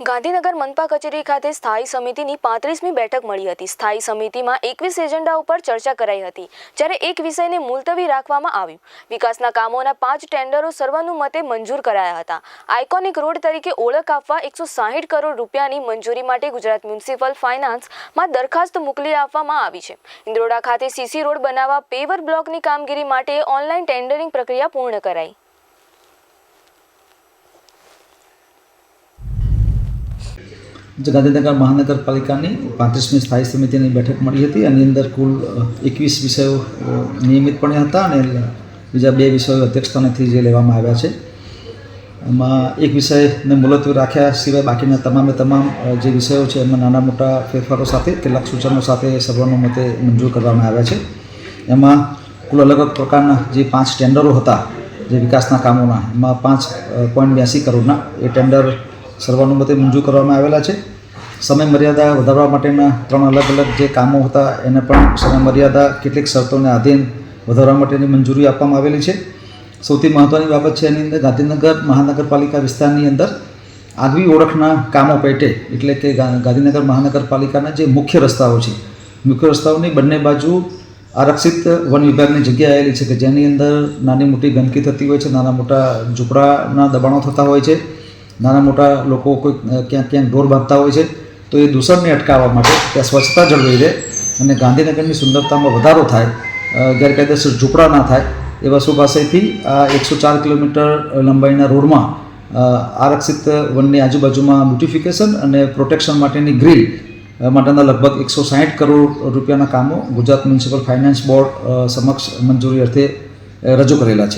ગાંધીનગર મનપા કચેરી ખાતે સ્થાયી સમિતિની પાંત્રીસમી બેઠક મળી હતી. સ્થાયી સમિતિમાં એકવીસ એજન્ડા ઉપર ચર્ચા કરાઈ હતી, જ્યારે એક વિષયને મુલતવી રાખવામાં આવ્યું. વિકાસના કામોના પાંચ ટેન્ડરો સર્વાનુમતે મંજૂર કરાયા હતા. આઇકોનિક રોડ તરીકે ઓળખ આપવા એકસો સાહીઠ કરોડ રૂપિયાની મંજૂરી માટે ગુજરાત મ્યુનિસિપલ ફાઇનાન્સમાં દરખાસ્ત મોકલી આપવામાં આવી છે. ઇન્દ્રોડા ખાતે સીસી રોડ બનાવવા પેવર બ્લોકની કામગીરી માટે ઓનલાઈન ટેન્ડરિંગ પ્રક્રિયા પૂર્ણ કરાઈ. ગાંધીનગર મહાનગરપાલિકાની પાંત્રીસમી સ્થાયી સમિતિની બેઠક મળી હતી. એની અંદર કુલ એકવીસ વિષયો નિયમિતપણે હતા અને બીજા બે વિષયો અધ્યક્ષસ્થાનેથી જે લેવામાં આવ્યા છે. એમાં એક વિષયને મુલતવી રાખ્યા સિવાય બાકીના તમામે તમામ જે વિષયો છે એમાં નાના મોટા ફેરફારો સાથે, કેટલાક સૂચનો સાથે સર્વાનુમતે મંજૂર કરવામાં આવ્યા છે. એમાં કુલ અલગ અલગ પ્રકારના જે પાંચ ટેન્ડરો હતા, જે વિકાસના કામોના, એમાં પાંચ પોઈન્ટ બ્યાસી કરોડના એ ટેન્ડર સર્વાનુમતે મંજૂર કરવામાં આવેલા છે. સમય મર્યાદા વધારવા માટેના ત્રણ અલગ અલગ જે કામો હતા, એને પણ સમય મર્યાદા કેટલીક શરતોને આધીન વધારવા માટેની મંજૂરી આપવામાં આવેલી છે. સૌથી મહત્ત્વની બાબત છે એની અંદર ગાંધીનગર મહાનગરપાલિકા વિસ્તારની અંદર આગવી ઓળખના કામો પેટે, એટલે કે ગાંધીનગર મહાનગરપાલિકાના જે મુખ્ય રસ્તાઓ છે, મુખ્ય રસ્તાઓની બંને બાજુ આરક્ષિત વન વિભાગની જગ્યા આવેલી છે કે જેની અંદર નાની મોટી ગંદકી થતી હોય છે, નાના મોટા ઝૂંપડાના દબાણો થતા હોય છે. નાના મોટા લોકો કોઈ ક્યાંક ક્યાંક ઢોર બાંધતા હોય છે, તો એ દૂષણને અટકાવવા માટે ત્યાં સ્વચ્છતા જળવાઈ રહે અને ગાંધીનગરની સુંદરતામાં વધારો થાય ગેરકાયદેસર ઝૂંપડા ના થાય એ વસ્તુ પાસેથી આ એકસો ચાર કિલોમીટર લંબાઈના રોડમાં આરક્ષિત વનની આજુબાજુમાં બ્યુટિફિકેશન અને પ્રોટેક્શન માટેની ગ્રીલ માટેના લગભગ એકસો સાહીઠ કરોડ રૂપિયાના કામો ગુજરાત મ્યુનિસિપલ ફાઇનાન્સ બોર્ડ સમક્ષ મંજૂરી અર્થે રજૂ કરેલા છે.